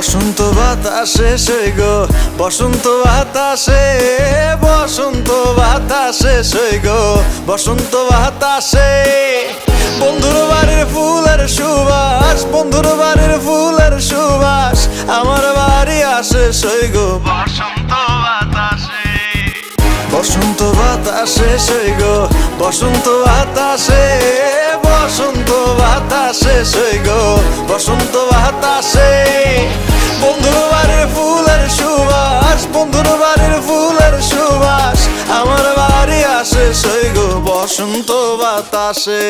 বসন্ত বাতাসে সই গো বসন্ত বাতাসে বসন্ত বাতাসে সই গো বসন্ত বাতাসে। বন্ধুর বাড়ির ফুলের সুবাস বন্ধুর বাড়ির ফুলের সুবাস আমার বাড়ি আসে সই গো। বসন্ত বাতাসে। বসন্ত বাতাসে সই গো বসন্ত বাতাসে বসন্ত বাতাসে সই বসন্ত বাতাসে।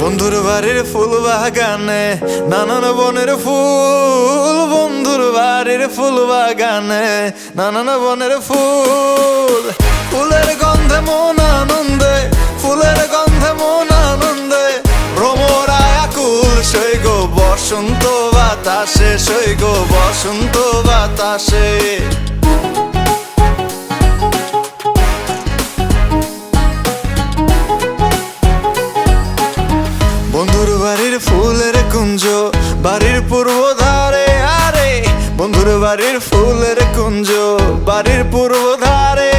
বন্ধুর বাড়ির ফুল বাগানে নানান বনের ফুল ফুল বাগানে, নানান বনের ফুল। ফুলের গন্ধে মন আনন্দে, ফুলের গন্ধে মন আনন্দে। ভ্রমরায় আকুল সই গো বসন্ত বাতাসে, সই গো বসন্ত বাতাসে। বন্ধুর বাড়ির ফুলের কুঞ্জ, বাড়ির পূর্ব ধারে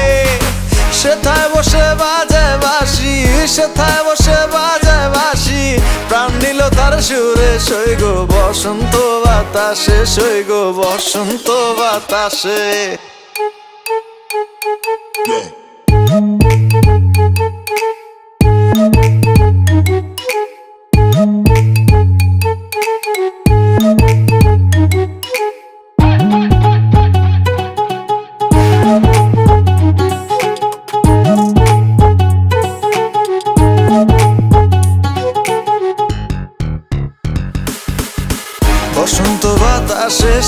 সেথায় বসে বাজে বাসি সেথায় বসে বাজে বাসি প্রাণ নিল তার সুরে, সই গো বসন্ত বাতাসে, সই গো বসন্ত বাতাসে। বসন্ত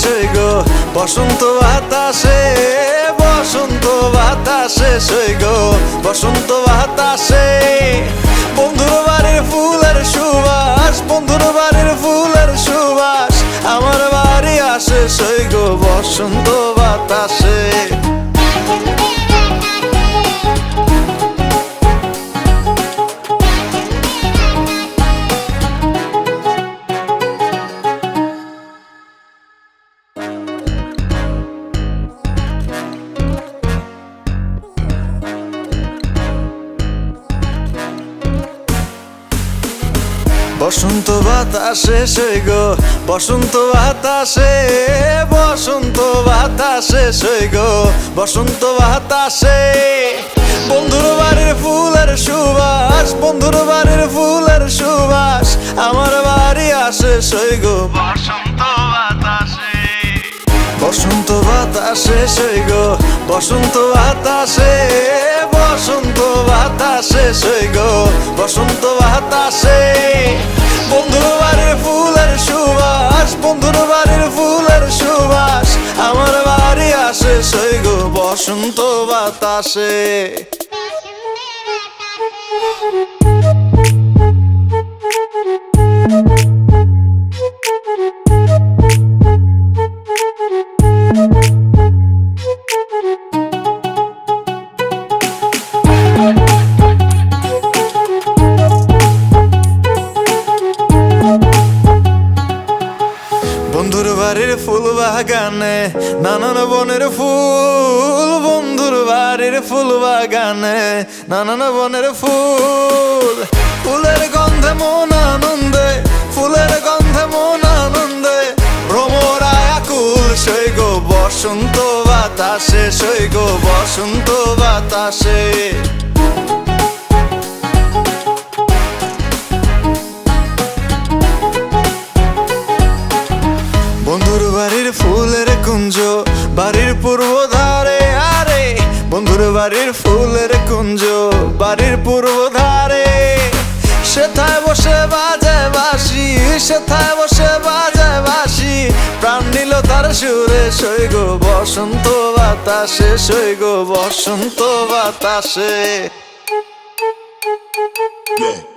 সই গো, বসন্ত বাতাসে বসন্ত বাতাসে সই গো, বসন্ত বাতাসে। বন্ধুর বাড়ির ফুলের সুবাস, বন্ধুর বাড়ির ফুলের সুবাস, আমার বাড়ি আসে সই গো, বসন্ত বসন্ত বাতাসে সই গো বসন্ত বাতাসে বসন্ত বাতাসে সই গো বসন্ত বাতাসে। বন্ধুর বাড়ির ফুলের সুবাস বন্ধুর বাড়ির ফুলের সুবাস আমার বাড়ি আসে সই গো। বসন্ত বাতাসে। বসন্ত বাতাসে সই গো বসন্ত বাতাসে বসন্ত বাতাসে সই গো বসন্ত বাতাসে। বন্ধুর বাড়ির ফুলের সুবাস, বন্ধুর বাড়ির ফুলের সুবাস। আমার বাড়ি আসে সই গো বসন্ত বাতাসে। বন্ধুর বাড়ির ফুল বাগানে, নানান বনের ফুল বন্ধুর বাড়ির ফুল বাগানে, নানান বনের ফুল। ফুলের গন্ধে মন আনন্দে, ফুলের গন্ধে মন আনন্দে। ভ্রমরায় আকুল, সই গো বসন্ত বাতাসে, সই গো বসন্ত বাতাসে। বাড়ির ফুলের কুঞ্জ, বাড়ির পূর্ব ধারে আরে, বন্ধুর বাড়ির ফুলের কুঞ্জ, বাড়ির পূর্ব ধারে সেথায় বসে বাজে বাসি সেথায় বসে বাজে বাসি প্রাণ নিল তার সুরে, সই গো বসন্ত বাতাসে, সই গো বসন্ত বাতাসে। Yeah.